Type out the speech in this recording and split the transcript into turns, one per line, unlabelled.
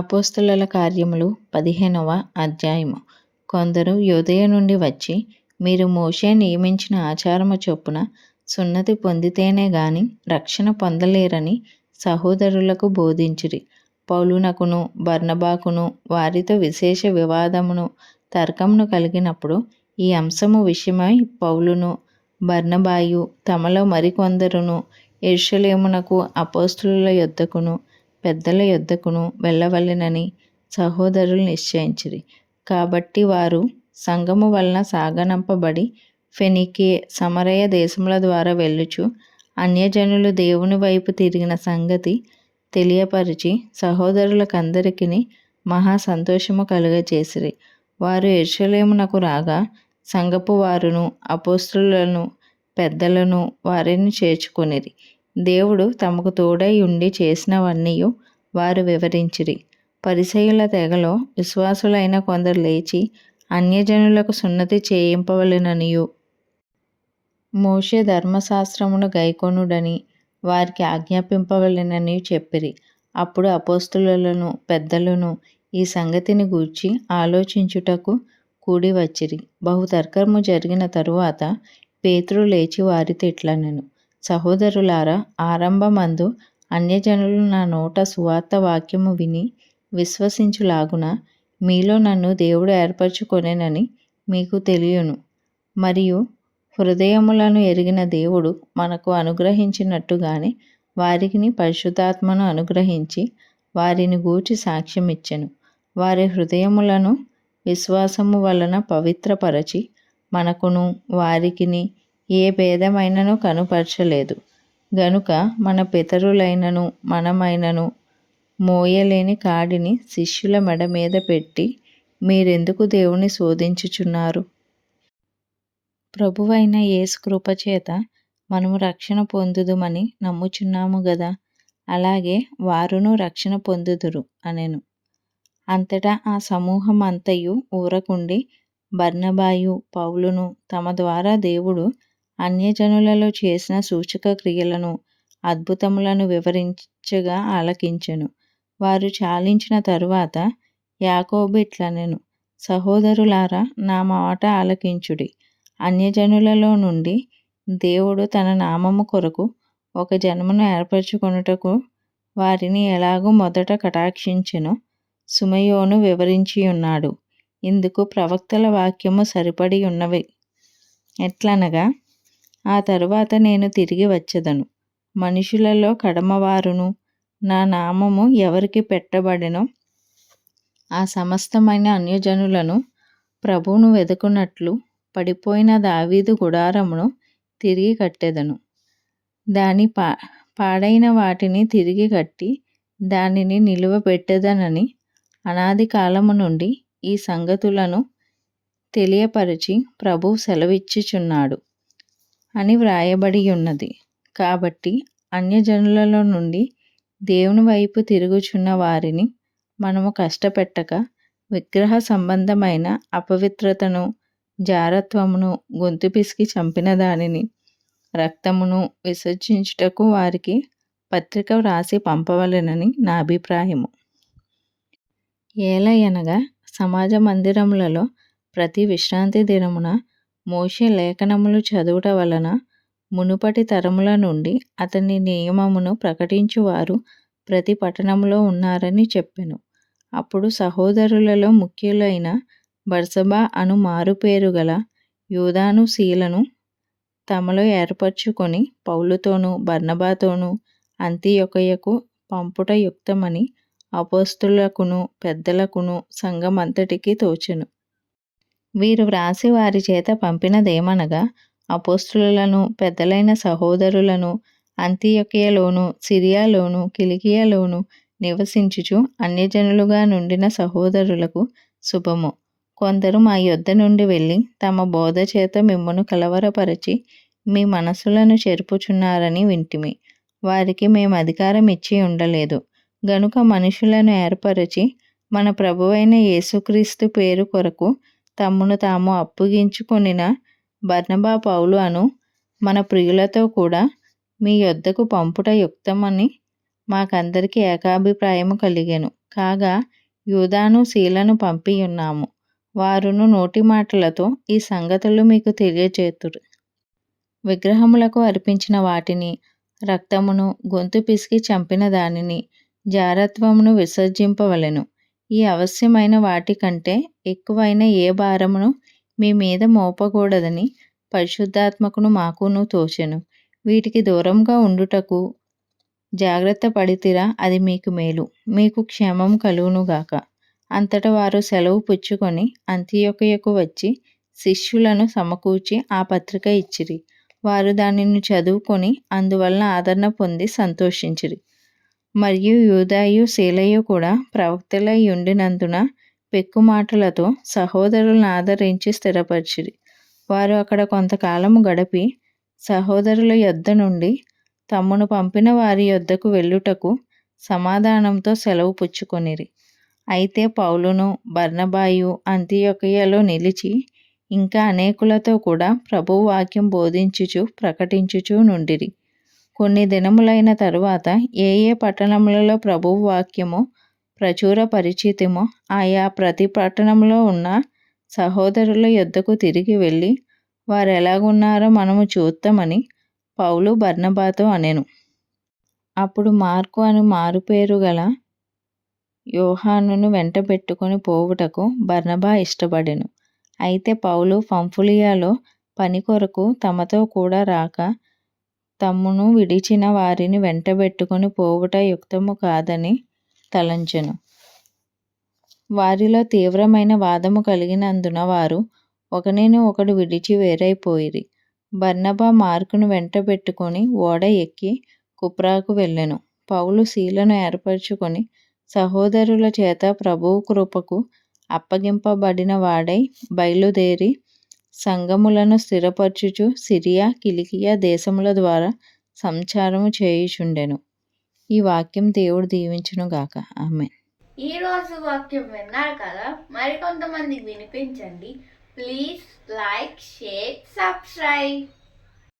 అపోస్తుల కార్యములు పదిహేనవ అధ్యాయము. కొందరు యోదయ నుండి వచ్చి మీరు మోషే నియమించిన ఆచారము చొప్పున సున్నతి పొందితేనే గాని రక్షణ పొందలేరని సహోదరులకు బోధించిరి. పౌలునకును బర్ణబాకును వారితో విశేష వివాదమును తర్కమును కలిగినప్పుడు ఈ అంశము విషయమై పౌలును బర్ణబాయు తమలో మరికొందరును ఎరుషలేమునకు అపోస్తుల యొద్దకును పెద్దల యొద్దకును వెళ్ళవలెనని సహోదరులు నిశ్చయించిరి. కాబట్టి వారు సంఘము వలన సాగనంపబడి ఫెనికే సమరయ దేశముల ద్వారా వెళ్ళుచు అన్యజనులు దేవుని వైపు తిరిగిన సంగతి తెలియపరిచి సహోదరులకందరికీ మహా సంతోషము కలుగజేసిరి. వారు ఎర్షలేమునకు రాగా సంగపు వారును అపోస్తులను పెద్దలను వారిని చేర్చుకొనిరి. దేవుడు తమకు తోడై ఉండి చేసినవన్నీ వారు వివరించిరి. పరిసయుల తెగలో విశ్వాసులైన కొందరు లేచి అన్యజనులకు సున్నతి చేయింపవలెననియు. మోషే ధర్మశాస్త్రమును గైకొనుడని వారికి ఆజ్ఞాపింపవలెనని చెప్పిరి. అప్పుడు అపోస్తులను పెద్దలను ఈ సంగతిని గూర్చి ఆలోచించుటకు కూడి వచ్చిరి. బహుతర్కము జరిగిన తరువాత పేతురు లేచి వారితో ఇట్లనెను సహోదరులారా ఆరంభమందు అన్యజనులు నా నోట సువార్త వాక్యము విని విశ్వసించులాగున మీలో నన్ను దేవుడు ఏర్పరచుకొనేనని మీకు తెలియను. మరియు హృదయములను ఎరిగిన దేవుడు మనకు అనుగ్రహించినట్టుగానే వారికి పరిశుద్ధాత్మను అనుగ్రహించి వారిని గూర్చి సాక్ష్యమిచ్చెను. వారి హృదయములను విశ్వాసము వలన పవిత్రపరచి మనకును వారికిని ఏ భేదమైనను కనుపరచలేదు. గనుక మన పితరులైనను మనమైనను మోయలేని కాడిని శిష్యుల మెడ మీద పెట్టి మీరెందుకు దేవుని శోధించుచున్నారు? ప్రభువైన యేసు కృపచేత మనము రక్షణ పొందుదుమని నమ్ముచున్నాము గదా. అలాగే వారును రక్షణ పొందుదురు అనెను. అంతటా ఆ సమూహం అంతయు ఊరకుండి బర్నబాయు పౌలును తమ ద్వారా దేవుడు అన్యజనులలో చేసిన సూచక క్రియలను అద్భుతములను వివరించగా ఆలకించెను. వారు చాలించిన తరువాత యాకోబు ఇట్లనెను సహోదరులారా నా మాట ఆలకించుడి. అన్యజనులలో నుండి దేవుడు తన నామము కొరకు ఒక జన్మను ఏర్పరచుకొనుటకు వారిని ఎలాగూ మొదట కటాక్షించెను. సుమయోను వివరించి ఉన్నాడు ఇందుకు ప్రవక్తల వాక్యము సరిపడి ఉన్నవి ఎట్లనగా ఆ తరువాత నేను తిరిగి వచ్చెదను. మనుషులలో కడమవారును నా నామము ఎవరికి పెట్టబడెనో ఆ సమస్తమైన అన్యజనులను ప్రభువును వెదుకున్నట్లు పడిపోయిన దావీదు గుడారమును తిరిగి కట్టెదను. దాని పా పాడైన వాటిని తిరిగి కట్టి దానిని నిలువబెట్టెదనని అనాది కాలము నుండి ఈ సంగతులను తెలియపరిచి ప్రభువు సెలవిచ్చుచున్నాడు. అని వ్రాయబడి ఉన్నది. కాబట్టి అన్యజనులలో నుండి దేవుని వైపు తిరుగుచున్న వారిని మనము కష్టపెట్టక విగ్రహ సంబంధమైన అపవిత్రతను జారత్వమును గొంతు పిసికి చంపిన దానిని రక్తమును విసర్జించుటకు వారికి పత్రిక వ్రాసి పంపవలెనని నా అభిప్రాయము. ఏలయనగా సమాజ మందిరములలో ప్రతి విశ్రాంతి దినమున మోషే లేఖనములు చదువుట వలన మునుపటి తరముల నుండి అతని నియమమును ప్రకటించువారు ప్రతి పట్టణంలో ఉన్నారని చెప్పెను. అప్పుడు సహోదరులలో ముఖ్యులైన బర్సబా అను మారుపేరు గల యూదాను శీలను తమలో ఏర్పరచుకొని పౌలుతోనూ బర్నబాతోనూ అంతియొకయకు పంపుట యుక్తమని అపోస్తులకును పెద్దలకును సంఘమంతటికి తోచెను. వీరు వ్రాసి వారి చేత పంపినదేమనగా అపోస్తులను పెద్దలైన సహోదరులను అంతియొకయలోను సిరియాలోను కిలికియలోను నివసించుచు అన్యజనులుగా నుండిన సహోదరులకు శుభము. కొందరు మా యొద్ద నుండి వెళ్ళి తమ బోధ చేత మిమ్మను కలవరపరచి మీ మనసులను చెరుపుచున్నారని వింటిమి. వారికి మేము అధికారం ఇచ్చి ఉండలేదు. గనుక మనుషులను ఏర్పరచి మన ప్రభువైన యేసుక్రీస్తు పేరు కొరకు తమ్మును తాము అప్పగించుకొనిన బర్నబా పౌలు అను మన ప్రియులతో కూడా మీ యొద్దకు పంపుట యుక్తమని మాకందరికీ ఏకాభిప్రాయము కలిగెను. కాగా యూదాను శీలను పంపియున్నాము. వారును నోటి మాటలతో ఈ సంగతులు మీకు తెలియచేతురు. విగ్రహములకు అర్పించిన వాటిని రక్తమును గొంతు పిసికి చంపిన దానిని జారత్వమును విసర్జింపవలెను. ఈ అవశ్యమైన వాటికంటే ఎక్కువైన ఏ భారమును మీ మీద మోపకూడదని పరిశుద్ధాత్మకును మాకును తోచెను. వీటికి దూరంగా ఉండుటకు జాగ్రత్త పడితిరా అది మీకు మేలు. మీకు క్షేమం కలుగునుగాక. అంతట వారు సెలవు పుచ్చుకొని అంత్యొకయకు వచ్చి శిష్యులను సమకూర్చి ఆ పత్రిక ఇచ్చిరి. వారు దానిని చదువుకొని అందువలన ఆదరణ పొంది సంతోషించిరి. మరియు యూదాయు శీలయు కూడా ప్రవక్తలై ఉండినందున పెక్కు మాటలతో సహోదరులను ఆదరించి స్థిరపరిచిరి. వారు అక్కడ కొంతకాలము గడిపి సహోదరుల యొద్ద నుండి తమ్మును పంపిన వారి యొద్దకు వెళ్ళుటకు సమాధానంతో సెలవు పుచ్చుకొనిరి. అయితే పౌలును బర్నబాయు అంత్యొకయలో నిలిచి ఇంకా అనేకులతో కూడా ప్రభువాక్యం బోధించుచు ప్రకటించుచూ నుండిరి. కొన్ని దినములైన తరువాత ఏ ఏ పట్టణములలో ప్రభువు వాక్యము ప్రచుర పరిచితిమో ఆయా ప్రతి పట్టణంలో ఉన్న సహోదరుల యొద్దకు తిరిగి వెళ్ళి వారు ఎలాగున్నారో మనము చూద్దామని పౌలు బర్ణబాతో అనెను. అప్పుడు మార్కు అను మారుపేరు గల యోహానును వెంటబెట్టుకొని పోవుటకు బర్ణబా ఇష్టపడెను. అయితే పౌలు పంఫులియాలో పని కొరకు తమతో కూడా రాక తమ్మును విడిచిన వారిని వెంటబెట్టుకొని పోవుట యుక్తము కాదని తలంచెను. వారిలో తీవ్రమైన వాదము కలిగినందున వారు ఒకనిని ఒకడు విడిచి వేరైపోయిరి. బర్నబా మార్కును వెంటబెట్టుకొని ఓడ ఎక్కి కుప్రాకు వెళ్ళెను. పౌలు శీలను ఏర్పరచుకొని సహోదరుల చేత ప్రభువు కృపకు అప్పగింపబడిన వాడై బయలుదేరి సంఘములను స్థిరపరచుచు సిరియా కిలికియా దేశముల ద్వారా సంచారము చేయుచుండెను. ఈ వాక్యం దేవుడు దీవించును గాక. ఆమె
ఈ రోజు వాక్యం విన్నారు కదా? మరికొంతమందికి వినిపించండి. Please like share subscribe.